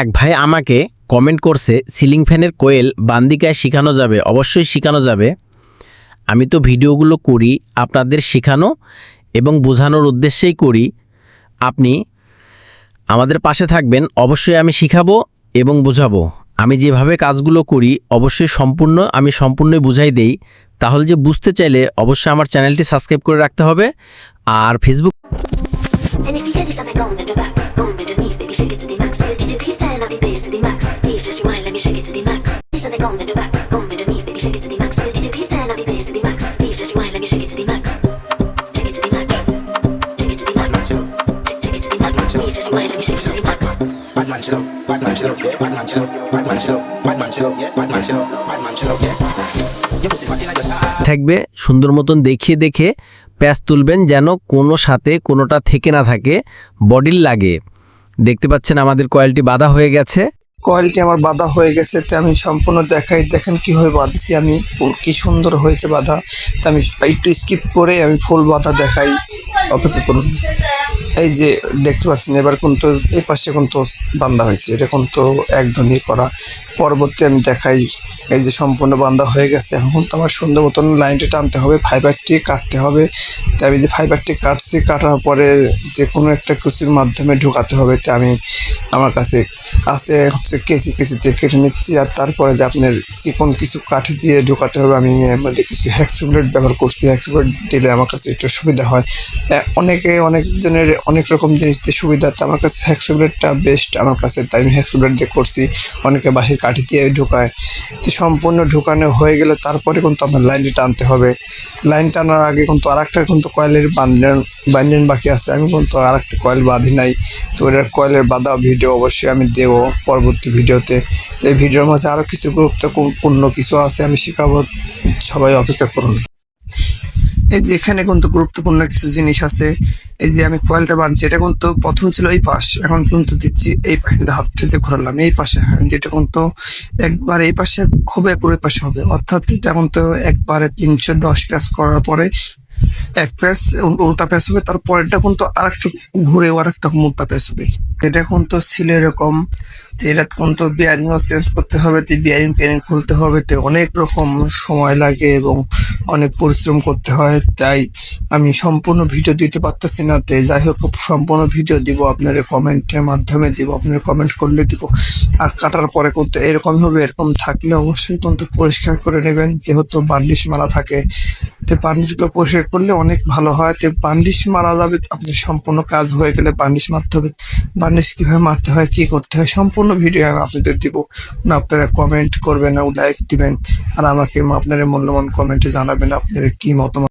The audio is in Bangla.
এক ভাই আমাকে কমেন্ট করছে সিলিং ফ্যানের কোয়েল বান্দিকায় শেখানো যাবে অবশ্যই শেখানো যাবে আমি তো ভিডিওগুলো করি আপনাদের শেখানো এবং বোঝানোর উদ্দেশ্যেই করি আপনি আমাদের পাশে থাকবেন অবশ্যই আমি শিখাবো এবং বোঝাবো আমি যেভাবে কাজগুলো করি অবশ্যই সম্পূর্ণ আমি সম্পূর্ণই বুঝাই দেই তাহলে যে বুঝতে চাইলে অবশ্যই আমার চ্যানেলটি সাবস্ক্রাইব করে রাখতে হবে আর ফেসবুক থাকবে সুন্দর মতন দেখিয়ে দেখে প্যাস তুলবেন যেন কোনো সাথে কোনোটা থেকে না থাকে বডির লাগে। দেখতে পাচ্ছেন আমাদের কোয়ালিটি বাধা হয়ে গেছে। কয়েলটি আমার বাধা হয়ে গেছে, তো আমি সম্পূর্ণ দেখাই, দেখেন কীভাবে বাঁধছি আমি, কি সুন্দর হয়েছে বাঁধা। তো আমি একটু স্কিপ করে আমি ফুল বাঁধা দেখাই। অপেক্ষা করুন। এই যে দেখতে পাচ্ছেন, এবার কিন্তু এই পাশে কিন্তু বান্ধা হয়েছে। এটা কিন্তু একদমই করা। পরবর্তী আমি দেখাই, এই যে সম্পূর্ণ বান্ধা হয়ে গেছে। এখন তো আমার সুন্দর মতন লাইনটি টানতে হবে ফাইবারটি কাটতে হবে। তাই আমি যে ফাইবারটি কাটছি, কাটার পরে যে কোনো একটা কিছুর মাধ্যমে ঢোকাতে হবে। তো আমি আমার কাছে আছে, হচ্ছে কেসি কেসিতে কেটে নিচ্ছি। আর তারপরে যে আপনার চিকন কিছু কাঠি দিয়ে ঢোকাতে হবে, আমি এর মধ্যে কিছু হ্যাক্সুব্লেট ব্যবহার করছি। হ্যাক্সুব্লেট দিলে আমার কাছে একটু সুবিধা হয়। অনেকে অনেকজনের অনেক রকম জিনিস দিয়ে সুবিধা তো আমার কাছে হ্যাক্সুব্লেটটা বেস্ট আমার কাছে। তাই আমি হ্যাক্সুব্লেট দিয়ে করছি। অনেকে বাঁশের কাঠি দিয়ে ঢোকায়। তো সম্পূর্ণ ঢোকানো হয়ে গেলে তারপরে কিন্তু আমার লাইনটি টানতে হবে। লাইন টানার আগে কিন্তু আর একটা কিন্তু কয়েলের বান্ধন বান্ধন বাকি আছে। আমি কিন্তু আর একটা কয়েল বাঁধি নাই। তো এটার কয়েলের বাঁধা ভিডিও অবশ্যই আমি দেবো পরবর্তী ভিডিওতে এই ভিডিওর মাঝে আরও কিছু গুরুত্বপূর্ণ কিছু আছে আমি শেখাবো। সবাই অপেক্ষা করুন। এই যে এখানে কিন্তু গুরুত্বপূর্ণ কিছু জিনিস আছে। এই যে আমি কয়েলটা বাঁধছি, এটা কিন্তু প্রথম ছিল এই পাশ, এখন কিন্তু দিচ্ছি এই পাশে হাতটা যে ঘোরালাম, এই পাশে হ্যাঁ যেটা কিন্তু একবার এই পাশে হবে একবার পাশে হবে। অর্থাৎ এটা কিন্তু একবারে তিনশো দশ প্যাস করার পরে এক প্যাস উল্টা প্যাস হবে, তারপরেরটা কিন্তু আর একটু ঘুরে আর একটা উল্টা প্যাস হবে। এটা কিন্তু ছিল এরকম যে এটা কিন্তু বিয়ারিংও চেঞ্জ করতে হবে, তো বিয়ারিং পেয়ারিং খুলতে হবে, তো অনেক রকম সময় লাগে এবং অনেক পরিশ্রম করতে হয়, তাই আমি সম্পূর্ণ ভিডিও দিতে পারতেছি না, তো যাই হোক, সম্পূর্ণ ভিডিও দিব আপনার কমেন্টের মাধ্যমে দিব, আপনার কমেন্ট করলে দিব, আর কাটার পরে কিন্তু এরকম হবে, এরকম থাকলে অবশ্যই কিন্তু পরিষ্কার করে নেবেন, যেহেতু বার্নিশ মারা থাকে, তো বার্নিশগুলো পরিষ্কার করলে অনেক ভালো হয়, তো বার্নিশ মারা যাবে আপনি সম্পূর্ণ কাজ হয়ে গেলে বার্নিশ মারতে হবে বার্নিশ কীভাবে মারতে হয়, কি করতে হয়, সম্পূর্ণ ভিডিও আমি আপনাদের দিব। না, আপনারা কমেন্ট করবেন লাইক দিবেন। আর আমাকে আপনারা মূল্যবান কমেন্টে জানাবেন আপনারা কি মতামত?